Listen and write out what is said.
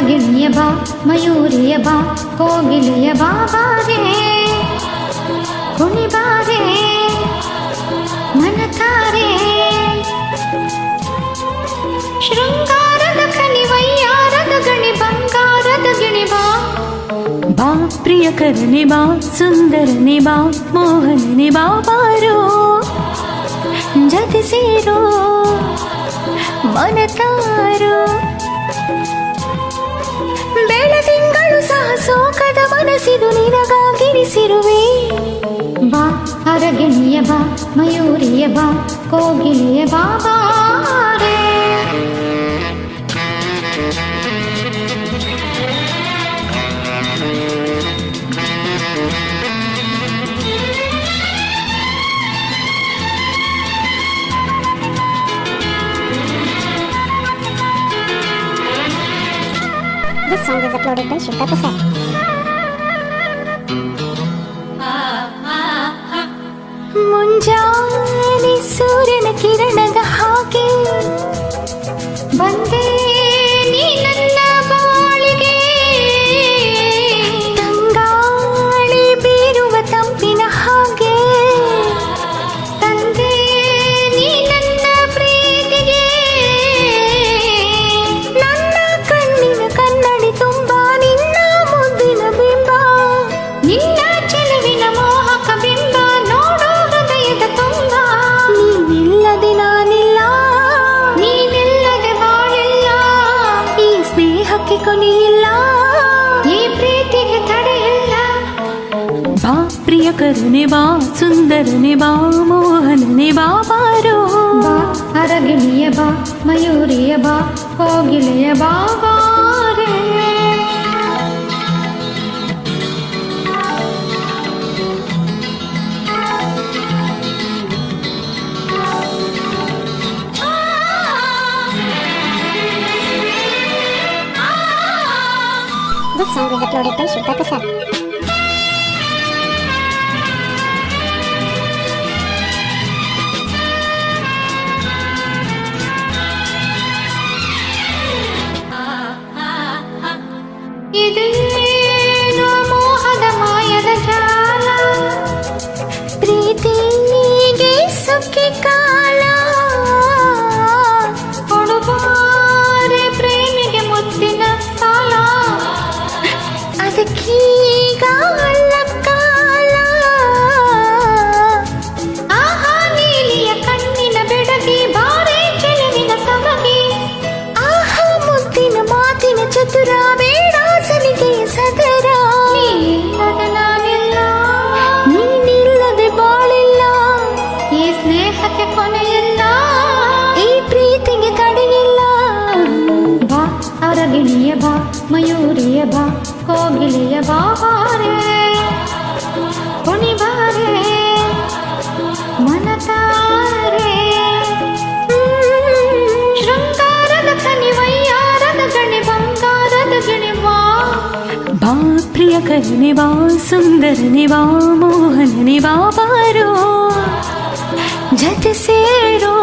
ಬಾ ಅರಗಿಣಿಯ ಬಾ ಮಯೂರಿಯ ಬಾ ಕೋಗಿಲೆಯ ಬಾ ಬಾರೆ ಕುಣಿಬಾರೆ ಮನತಾರೆ ಶೃಂಗಾರದ ಖನಿ ವಯ್ಯಾರದ ಗಣಿ ಬಂಗಾರದ ಗಿಣಿ ಬಾ ಬಾ ಪ್ರಿಯಕರನೆ ಬಾ ಸುಂದರನೆ ಬಾ ಮೋಹನನೆ ಬಾ ಬಾರೋ ಜತೆ ಸೇರೋ ಮನತಾರೋ ಬೆಳದಿಂಗಳು ಸಹ ಸೋಕದ ಮನಸ್ಸಿದು ನಿನಗಾಗಿರಿಸಿರುವೆ. ಬಾ ಅರಗಿಣಿಯ ಬಾ ಮಯೂರಿಯ ಬಾ ಕೋಗಿಲೆಯ ಬಾ. song is uploaded by Shilpa Prasad. മുഞ്ചാലി സൂര്യന കിരണ ಸ್ನೇಹಕ್ಕೆ ಕೊನೆಯಿಲ್ಲ ಈ ಪ್ರೀತಿಗೆ ತಡೆಯಿಲ್ಲ ಬಾ ಪ್ರಿಯಕರನೆ ಬಾ ಸುಂದರನೆ ಬಾ ಮೋಹನನೆ ಬಾ ಬಾರೋ ಬಾ ಅರಗಿಣಿಯ ಬಾ ಮಯೂರಿಯ ಬಾ ಕೋಗಿಲೆಯ ಬಾ ಬಾರೆ de retirar. ಮಯೂರಿಯ ಬಾ ಕೋಗಿಲೆಯ ಬಾ ಬಾರೆ ಕುಣಿಬಾರೆ ಮನತಾರೆ ಶೃಂಗಾರದ ಕನಿ ವಯ್ಯಾರದ ಗಣಿ ಬಂಗಾರದ ಗಿಣಿ ಬಾ ಬಾ ಪ್ರಿಯಕರನೆ ಬಾ ಸುಂದರನೆ ಬಾ ಮೋಹನನೆ ಬಾ ಬಾರೋ ಜತೆ ಸೇರೋ